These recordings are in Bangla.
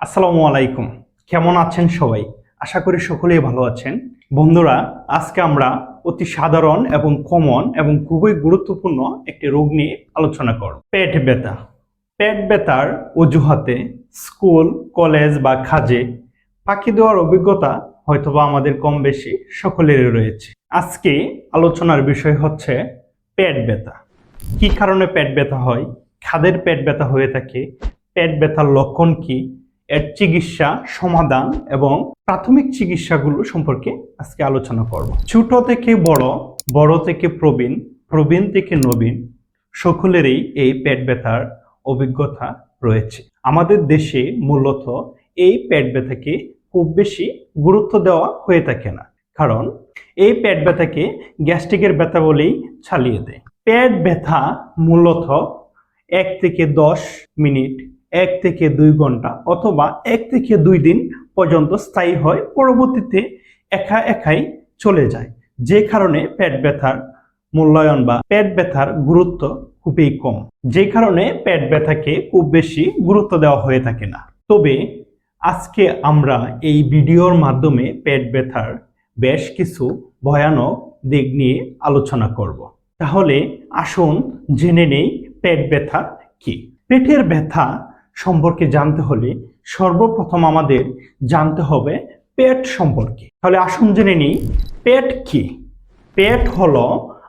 আসসালামু আলাইকুম। কেমন আছেন সবাই? আশা করি সকলেই ভালো আছেন। বন্ধুরা, আজকে আমরা অতি সাধারণ এবং কমন এবং খুবই গুরুত্বপূর্ণ একটি রোগ নিয়ে আলোচনা করব। পেট ব্যথা। পেট ব্যথার অজুহাতে স্কুল, কলেজ বা কাজে ফাঁকি দেওয়ার অভিজ্ঞতা হয়তোবা আমাদের কম বেশি সকলেরই রয়েছে। আজকে আলোচনার বিষয় হচ্ছে পেট ব্যথা। কি কারণে পেট ব্যথা হয়? খাদের পেট ব্যথা হয়ে থাকে। পেট ব্যথার লক্ষণ কি? এর চিকিৎসা, সমাধান এবং প্রাথমিক চিকিৎসাগুলো সম্পর্কে আজকে আলোচনা করব। ছোট থেকে বড় বড় থেকে প্রবীণ প্রবীণ থেকে নবীন, সকলেরই এই পেট ব্যথার অভিজ্ঞতা রয়েছে। আমাদের দেশে মূলত এই পেট ব্যথাকে খুব বেশি গুরুত্ব দেওয়া হয়ে থাকে না। কারণ এই পেট ব্যথাকে গ্যাস্ট্রিকের ব্যথা বলেই ছালিয়ে দেয়। পেট ব্যথা মূলত এক থেকে দশ মিনিট এক থেকে দুই ঘণ্টা অথবা এক থেকে দুই দিন পর্যন্ত স্থায়ী হয়, পরবর্তীতে একা একাই চলে যায়। যে কারণে পেট ব্যথার মূল্যায়ন বা পেট ব্যথার গুরুত্ব খুবই কম। যে কারণে পেট ব্যথাকে খুব বেশি গুরুত্ব দেওয়া হয়ে থাকে না। তবে আজকে আমরা এই ভিডিওর মাধ্যমে পেট ব্যথার বেশ কিছু ভয়ানক দিক নিয়ে আলোচনা করব। তাহলে আসুন জেনে নেই পেট ব্যথা কি। পেটের ব্যথা সম্পর্কে জানতে হলে সর্বপ্রথম আমাদের জানতে হবে পেট সম্পর্কে। তাহলে আসুন জেনে নিই, পেট কি? পেট হলো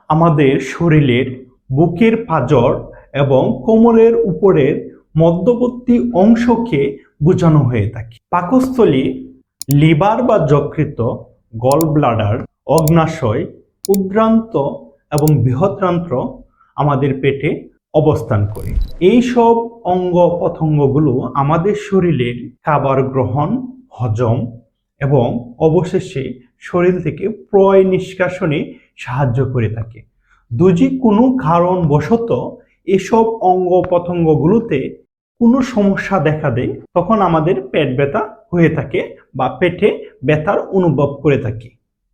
আমাদের শরীরের বুকের পাঁজর এবং কোমরের উপরের মধ্যবর্তী অংশকে বোঝানো হয়ে থাকে। পাকস্থলী লিভার বা যকৃত গল ব্লাডার, অগ্নাশয়, উদ্রান্ত এবং বৃহৎরান্ত্র আমাদের পেটে অবস্থান করে। এই সব অঙ্গ প্রত্যঙ্গগুলো আমাদের শরীরের খাবার গ্রহণ, হজম এবং অবশেষে শরীর থেকে প্রয় নিষ্কাশনে সাহায্য করে থাকে। যদি কোনো কারণবশত এসব অঙ্গ প্রত্যঙ্গগুলোতে কোনো সমস্যা দেখা দেয়, তখন আমাদের পেট ব্যথা হয়ে থাকে বা পেটে ব্যথার অনুভব করে থাকি।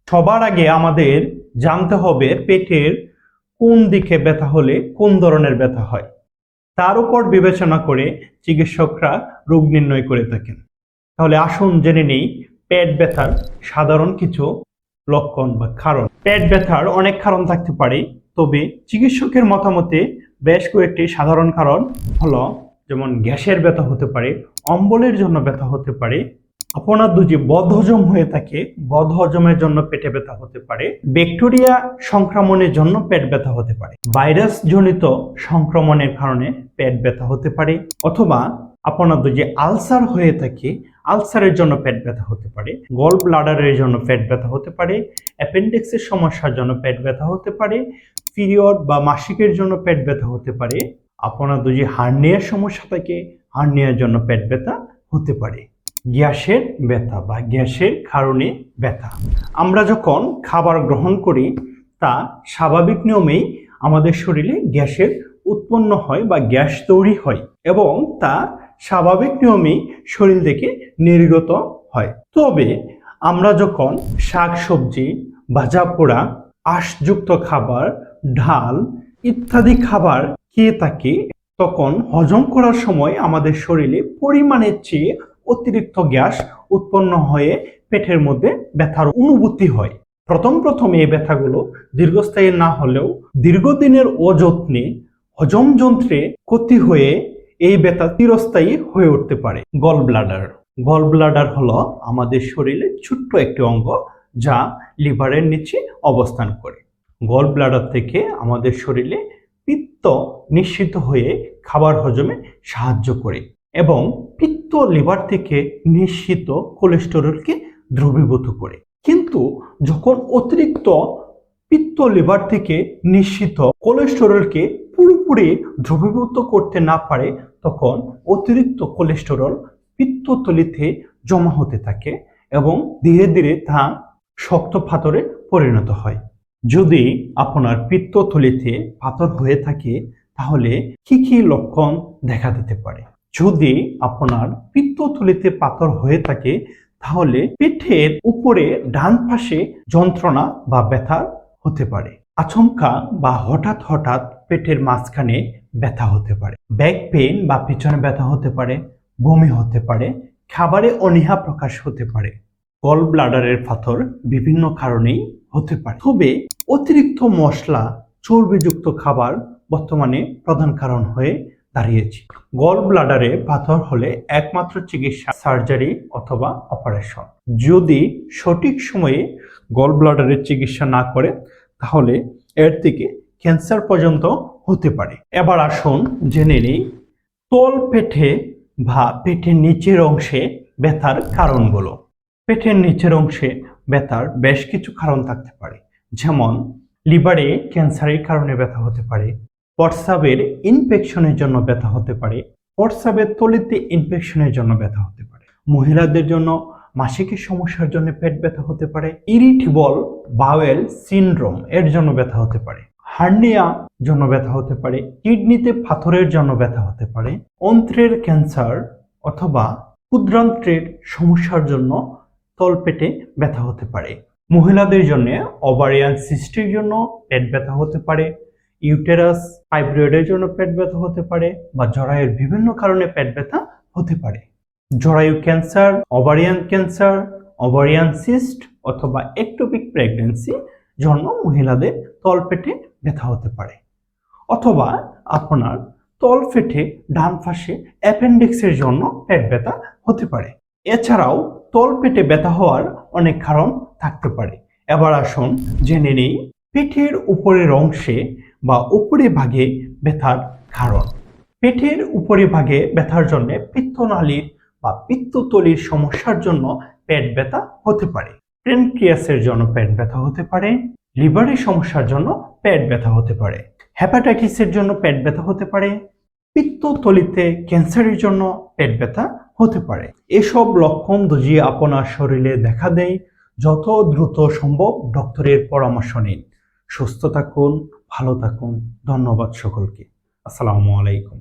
সবার আগে আমাদের জানতে হবে পেটের কোন দিকে ব্যথা হলে কোন ধরনের ব্যথা হয়, তার উপর বিবেচনা করে চিকিৎসকরা রোগ নির্ণয় করে থাকেন। তাহলে আসুন জেনে নেই পেট ব্যথার সাধারণ কিছু লক্ষণ বা কারণ। পেট ব্যথার অনেক কারণ থাকতে পারে, তবে চিকিৎসকের মতামতে বেশ কয়েকটি সাধারণ কারণ হলো, যেমন গ্যাসের ব্যথা হতে পারে, অম্বলের জন্য ব্যথা হতে পারে আপনার দুজি বদহজম হয়ে থাকে, বদহজমের জন্য পেটে ব্যথা হতে পারে, ব্যাকটেরিয়া সংক্রমণের জন্য পেট ব্যথা হতে পারে ভাইরাস জনিত সংক্রমণের কারণে পেট ব্যথা হতে পারে, অথবা আপনার দুজি আলসার হয়ে থাকে, আলসারের জন্য পেট ব্যথা হতে পারে, গল ব্লাডারের জন্য পেট ব্যথা হতে পারে, অ্যাপেন্ডিক্সের সমস্যার জন্য পেট ব্যথা হতে পারে, পিরিয়ড বা মাসিকের জন্য পেট ব্যথা হতে পারে আপনার যদি হার্নিয়ার সমস্যা থাকে, হার্নিয়ার জন্য পেট ব্যথা হতে পারে। গ্যাসের ব্যথা বা গ্যাসের কারণে ব্যথা। আমরা যখন খাবার গ্রহণ করি, তা স্বাভাবিক নিয়মেই আমাদের শরীরে গ্যাসের উৎপন্ন হয় বা গ্যাস তৈরি হয় এবং তা স্বাভাবিক নিয়মেই শরীর থেকে নির্গত হয়। তবে আমরা যখন শাক সবজি ভাজা পোড়া আঁশযুক্ত খাবার ঢাল ইত্যাদি খাবার খেয়ে থাকি, তখন হজম করার সময় আমাদের শরীরে পরিমাণের চেয়ে অতিরিক্ত গ্যাস উৎপন্ন হয়ে পেটের মধ্যে ব্যথার অনুভূতি হয়। প্রথম প্রথম এই ব্যথাগুলো দীর্ঘস্থায়ী না হলেও দীর্ঘদিনের অযত্নে হজম যন্ত্রে ক্ষতি হয়ে এই ব্যথা চিরস্থায়ী হয়ে উঠতে পারে। গল ব্লাডার গল ব্লাডার হলো আমাদের শরীরে ছোট্ট একটি অঙ্গ যা লিভারের নিচে অবস্থান করে। গল ব্লাডার থেকে আমাদের শরীরে পিত্ত নিশ্চিত হয়ে খাবার হজমে সাহায্য করে এবং পিত্ত লিভার থেকে নিশ্চিত কোলেস্টেরলকে দ্রবীভূত করে। কিন্তু যখন অতিরিক্ত পিত্ত লিভার থেকে নিশ্চিত কোলেস্টেরলকে পুরোপুরি দ্রবীভূত করতে না পারে, তখন অতিরিক্ত কোলেস্টেরল পিত্তথলিতে জমা হতে থাকে এবং ধীরে ধীরে তা শক্ত পাথরে পরিণত হয়। যদি আপনার পিত্তথলিতে পাথর হয়ে থাকে, তাহলে কি কি লক্ষণ দেখা দিতে পারে? যদি আপনার পিত্তথলিতে পাথর হয়ে থাকে, তাহলে পেটের উপরে ডান পাশে যন্ত্রণা বা ব্যথা হতে পারে। আচমকা বা হঠাৎ হঠাৎ পেটের মাঝখানে ব্যথা হতে পারে। ব্যাক পেন বা পিছনে ব্যথা হতে পারে, বমি হতে পারে, খাবারে অনীহা প্রকাশ হতে পারে। গল ব্লাডারের পাথর বিভিন্ন কারণেই হতে পারে। তবে অতিরিক্ত মশলা, চর্বিযুক্ত খাবার বর্তমানে প্রধান কারণ হয়ে দাঁড়িয়েছে। গল ব্লাডারে পাথর হলে একমাত্র চিকিৎসা সার্জারি অথবা অপারেশন যদি সঠিক সময়ে গল ব্লাডারের চিকিৎসা না করে, তাহলে এর থেকে ক্যান্সার পর্যন্ত হতে পারে। এবার আসুন জেনে নিই তল পেটে বা পেটের নিচের অংশে ব্যথার কারণগুলো। পেটের নিচের অংশে ব্যথার বেশ কিছু কারণ থাকতে পারে। যেমন লিভারে ক্যান্সারের কারণে ব্যথা হতে পারে প্রস্রাবের ইনফেকশনের জন্য ব্যথা হতে পারে প্রস্রাবের তলিতে ইনফেকশনের জন্য ব্যথা হতে পারে। মহিলাদের জন্য মাসিকের সমস্যার জন্য পেট ব্যথা হতে পারে, ইরিটেবল বাওয়েল সিনড্রোম এর জন্য ব্যথা হতে পারে, হার্নিয়া জন্য ব্যথা হতে পারে, কিডনিতে পাথরের জন্য ব্যথা হতে পারে, অন্ত্রের ক্যান্সার অথবা ক্ষুদ্রান্ত্রের সমস্যার জন্য তলপেটে ব্যথা হতে পারে। মহিলাদের জন্য ওভারিয়ান সিস্টের জন্য পেট ব্যথা হতে পারে ইউটেরাস ফাইব্রয়েডের জন্য পেট ব্যথা হতে পারে বা জরায়ুর বিভিন্ন কারণে পেট ব্যথা হতে পারে। জরায়ু cancer, ovarian cancer, ovarian cyst অথবা একটোপিক প্রেগনেন্সি জন্য মহিলাদের তলপেটে ব্যথা হতে পারে। অথবা আপনার তলপেটে ডান পাশে অ্যাপেন্ডিক্সের জন্য পেট ব্যথা হতে পারে। এছাড়াও তলপেটে ব্যথা হওয়ার অনেক কারণ থাকতে পারে। এবার আসুন জেনে নেই, পিঠের উপরের অংশে বা উপরে ভাগে ব্যথার কারণ। পেটের উপরে ভাগে ব্যথার জন্য পিত্তনালীর বা পিত্ততলির সমস্যার জন্য পেট ব্যথা হতে পারে। প্রেনক্রিয়াসের জন্য পেট ব্যথা হতে পারে। লিভারের সমস্যার জন্য পেট ব্যথা হতে পারে। হ্যাপাটাইটিসের জন্য পেট ব্যথা হতে পারে। পিত্ততলিতে ক্যান্সারের জন্য পেট ব্যথা হতে পারে। এসব লক্ষণ যদি আপনার শরীরে দেখা দেয়। যত দ্রুত সম্ভব ডক্টরের পরামর্শ নিন। সুস্থ থাকুন। ভালো থাকুন ধন্যবাদ সকলকে। আসসালামু আলাইকুম।